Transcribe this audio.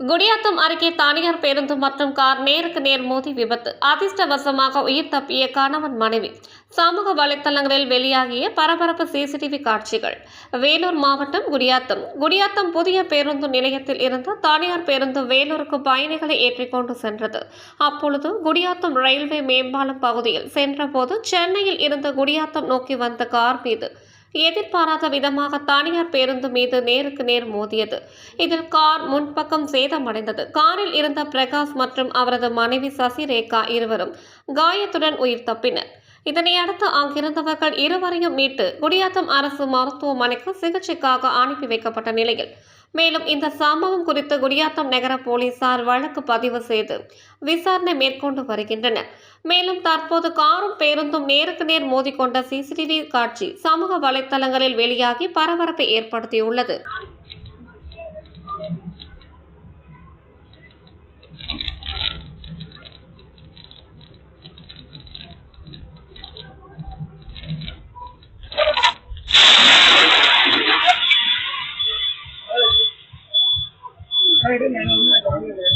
குடியாத்தம் அருகே தனியார் பேருந்து மற்றும் கார் நேருக்கு நேர் மோதி விபத்து. அதிர்ஷ்டவசமாக உயிர் தப்பிய கணவன் மனைவி. சமூக வலைத்தளங்களில் வெளியாகிய பரபரப்பு சிசிடிவி காட்சிகள். வேலூர் மாவட்டம் குடியாத்தம். குடியாத்தம் புதிய பேருந்து நிலையத்தில் இருந்து தனியார் பேருந்து வேலூருக்கு பயணிகளை ஏற்றிக்கொண்டு சென்றது. அப்பொழுது குடியாத்தம் ரயில்வே மேம்பாலம் பகுதியில் சென்றபோது சென்னையில் இருந்து குடியாத்தம் நோக்கி வந்த கார் மீது எதிர்பாராத விதமாக தனியார் பேருந்து மீது நேருக்கு நேர் மோதியது. இதில் கார் முன்பக்கம் சேதமடைந்தது. காரில் இருந்த பிரகாஷ் மற்றும் அவரது மனைவி சசிரேகா இருவரும் காயத்துடன் உயிர் தப்பினர். இதனை அடுத்து அங்கிருந்தவர்கள் இருவரையும் மீட்டு குடியாத்தம் அரசு மருத்துவமனைக்கு சிகிச்சைக்காக அனுப்பி வைக்கப்பட்ட நிலையில். மேலும் இந்த சம்பவம் குறித்து குடியாத்தம் நகர போலீசார் வழக்கு பதிவு செய்து விசாரணை மேற்கொண்டு வருகின்றனர். மேலும் தற்போது காரும் பேருந்தும் நேருக்கு நேர் மோதிக்கொண்ட சிசிடிவி காட்சி சமூக வலைதளங்களில் வெளியாகி பரபரப்பை ஏற்படுத்தியுள்ளது I didn't know.